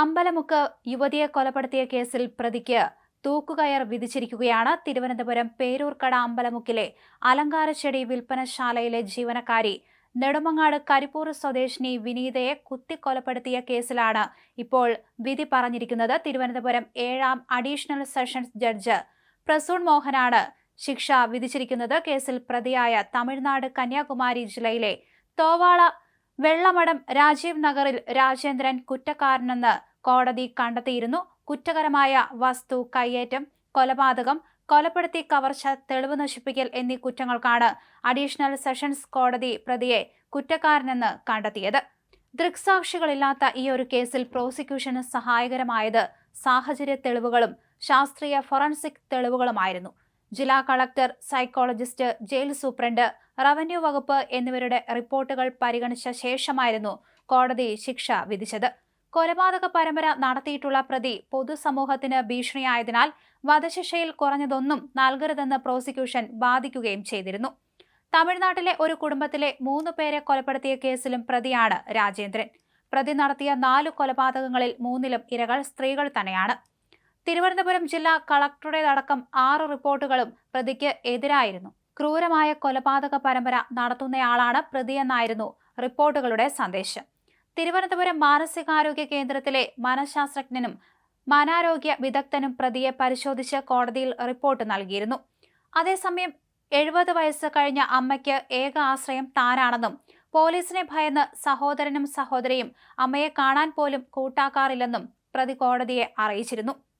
അമ്പലമുക്ക് യുവതിയെ കൊലപ്പെടുത്തിയ കേസിൽ പ്രതിക്ക് തൂക്കുകയർ വിധിച്ചിരിക്കുകയാണ്. തിരുവനന്തപുരം പേരൂർക്കട അമ്പലമുക്കിലെ അലങ്കാരച്ചെടി വിൽപ്പനശാലയിലെ ജീവനക്കാരി നെടുമങ്ങാട് കരിപ്പൂർ സ്വദേശിനി വിനീതയെ കുത്തിക്കൊലപ്പെടുത്തിയ കേസിലാണ് ഇപ്പോൾ വിധി പറഞ്ഞിരിക്കുന്നത്. തിരുവനന്തപുരം ഏഴാം അഡീഷണൽ സെഷൻസ് ജഡ്ജ് പ്രസൂൺ മോഹനാണ് ശിക്ഷ വിധിച്ചിരിക്കുന്നത്. കേസിൽ പ്രതിയായ തമിഴ്നാട് കന്യാകുമാരി ജില്ലയിലെ തോവാള വെള്ളമടം രാജീവ് നഗറിൽ രാജേന്ദ്രൻ കുറ്റക്കാരനെന്ന് കോടതി കണ്ടെത്തിയിരുന്നു. കുറ്റകരമായ വസ്തു കയ്യേറ്റം കൊലപാതകം കൊലപ്പെടുത്തി കവർച്ച തെളിവ് നശിപ്പിക്കൽ എന്നീ കുറ്റങ്ങൾക്കാണ് അഡീഷണൽ സെഷൻസ് കോടതി പ്രതിയെ കുറ്റക്കാരനെന്ന് കണ്ടെത്തിയത്. ദൃക്സാക്ഷികളില്ലാത്ത ഈ ഒരു കേസിൽ പ്രോസിക്യൂഷന് സഹായകരമായത് സാഹചര്യ തെളിവുകളും ശാസ്ത്രീയ ഫോറൻസിക് തെളിവുകളുമായിരുന്നു. ജില്ലാ collector psychologist jail superintendent revenue വകുപ്പ് എന്നിവരുടെ റിപ്പോർട്ടുകൾ പരിഗണിച്ച ശേഷമായിരുന്നു കോടതി ശിക്ഷ വിധിച്ചത്. കൊലപാതക പരമ്പര നടത്തിയിട്ടുള്ള പ്രതി പൊതുസമൂഹത്തിന് ഭീഷണിയായതിനാൽ വധശിക്ഷയിൽ കുറഞ്ഞതൊന്നും നൽകരുതെന്ന് പ്രോസിക്യൂഷൻ ബാധിക്കുകയും ചെയ്തിരുന്നു. തമിഴ്നാട്ടിലെ ഒരു കുടുംബത്തിലെ മൂന്ന് പേരെ കൊലപ്പെടുത്തിയ കേസിലും പ്രതിയാണ് രാജേന്ദ്രൻ. പ്രതി നടത്തിയ നാലു കൊലപാതകങ്ങളിൽ മൂന്നിലും ഇരകൾ സ്ത്രീകൾ തന്നെയാണ്. തിരുവനന്തപുരം ജില്ലാ കളക്ടറുടേതടക്കം ആറ് റിപ്പോർട്ടുകളും പ്രതിക്ക് എതിരായിരുന്നു. ക്രൂരമായ കൊലപാതക പരമ്പര നടത്തുന്നയാളാണ് പ്രതിയെന്നായിരുന്നു റിപ്പോർട്ടുകളുടെ സന്ദേശം. തിരുവനന്തപുരം മാനസികാരോഗ്യ കേന്ദ്രത്തിലെ മനഃശാസ്ത്രജ്ഞനും മനാരോഗ്യ വിദഗ്ധനും പ്രതിയെ പരിശോധിച്ച് കോടതിയിൽ റിപ്പോർട്ട് നൽകിയിരുന്നു. അതേസമയം എഴുപത് വയസ്സ് കഴിഞ്ഞ അമ്മയ്ക്ക് ഏക ആശ്രയം താനാണെന്നും പോലീസിനെ ഭയന്ന് സഹോദരനും സഹോദരിയും അമ്മയെ കാണാൻ പോലും കൂട്ടാക്കാറില്ലെന്നും പ്രതി കോടതിയെ അറിയിച്ചിരുന്നു.